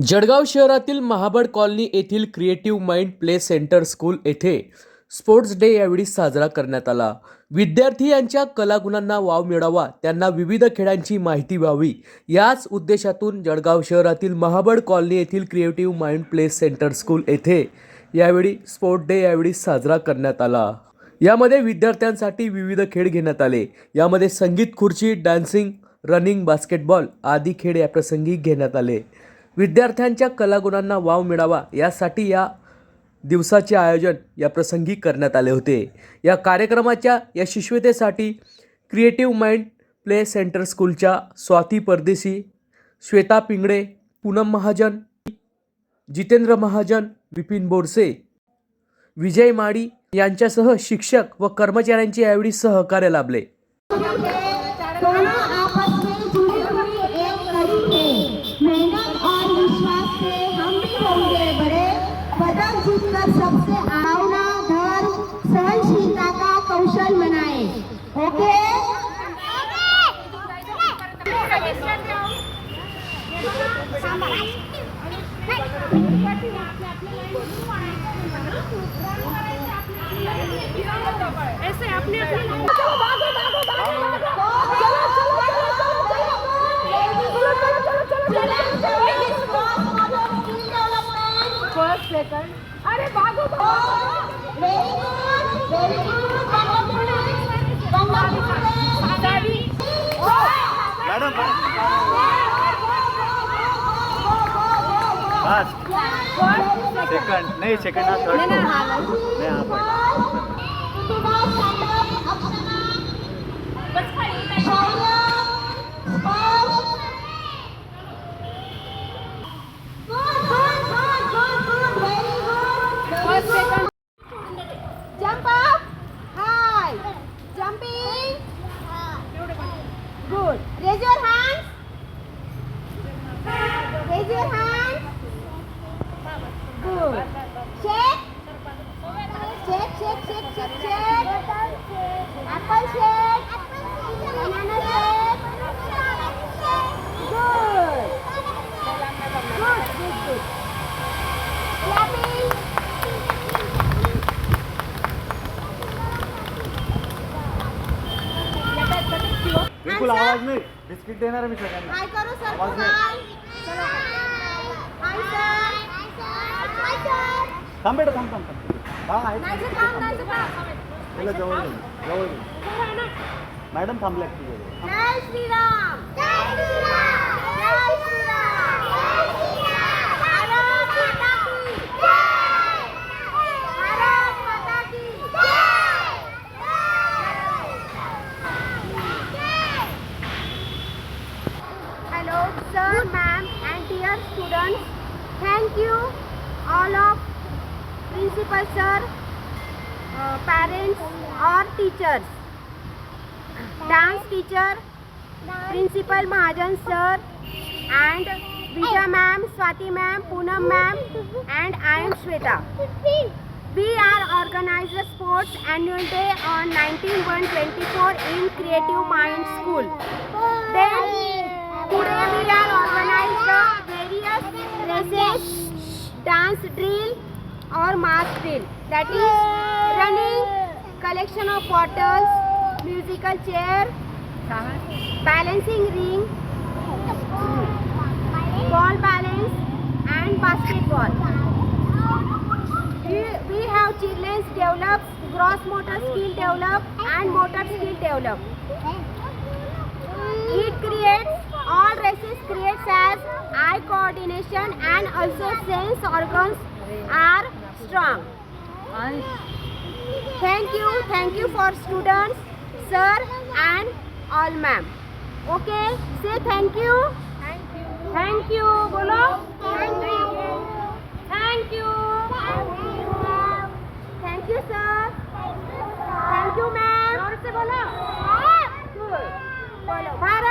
जळगाव शहरातील महाबड कॉलनी येथील creative mind play centre school येथे स्पोर्ट्स डे यावेळी साजरा करण्यात आला. विद्यार्थी यांच्या कलागुणांना वाव मिळावा त्यांना विविध खेळांची माहिती व्हावी याच उद्देशातून जळगाव शहरातील महाबड कॉलनी येथील creative mind play centre school येथे यावेळी स्पोर्ट डे यावेळी साजरा करण्यात आला. यामध्ये विद्यार्थ्यांसाठी विविध खेळ घेण्यात आले. यामध्ये संगीत खुर्ची डान्सिंग रनिंग बास्केटबॉल आदी खेळ याप्रसंगी घेण्यात आले. विद्यार्थ्यांच्या कलागुणांना वाव मिळावा यासाठी या दिवसाचे आयोजन या प्रसंगी करण्यात आले होते. या कार्यक्रमाच्या यशस्वीतेसाठी क्रिएटिव्ह माइंड प्ले सेंटर स्कूलच्या स्वाती परदेशी श्वेता पिंगळे पूनम महाजन जितेंद्र महाजन विपिन बोरसे विजय माडी यांच्यासह शिक्षक व कर्मचाऱ्यांचे यावेळी सहकार्य लाभले. सबसे भावना धर्म सहनशीलता का कौशल बनाए ओके ऐसे अपने अपने फर्स्ट सेकंड अरे बागो मॅडम सेकंड नाही सेकंड हा थर्ड नाही हा पण Raise your hands. Raise your hands. Good. Shake. Shake, shake, shake, shake, shake. Apple shake. Banana shake. बिलकुल आवाज नाही. बिस्किट देणार मी सगळ्यांना. हाय करो सर आवाज. हाय. सर. Hi sir. थांब बेटा थांब थांब थांब. हा आहे. नाही नाही जवळ जवळ मॅडम थांबल्या जय श्रीराम. जय श्रीराम. जय श्रीराम जय श्रीराम भारत माता की जय भारत माता की जय Hello, sir, ma'am, and dear students. Thank you, all of principal sir, uh, parents, or teachers. Dance teacher, principal Mahajan sir, and Vija ma'am, Swati ma'am, Poonam ma'am, and I am Shweta. We are organized the sports annual day on 19-1-24 in Creative Mind School. Then today we are organized various races, dance drill or mass drill. That is running, collection of bottles, musical chair, balancing ring, ball balance and basketball. We, we have children develop gross motor skill develop and motor skill develop. It creates all races creates as eye coordination and also sense organs are strong. Thank you, thank you for students, sir and all ma'am. Okay, say thank you. Thank you. Thank you. बोलो. Thank you. Thank you. Thank you, sir. Thank you, ma'am. जोर से बोलो. Good. बोलो. भारत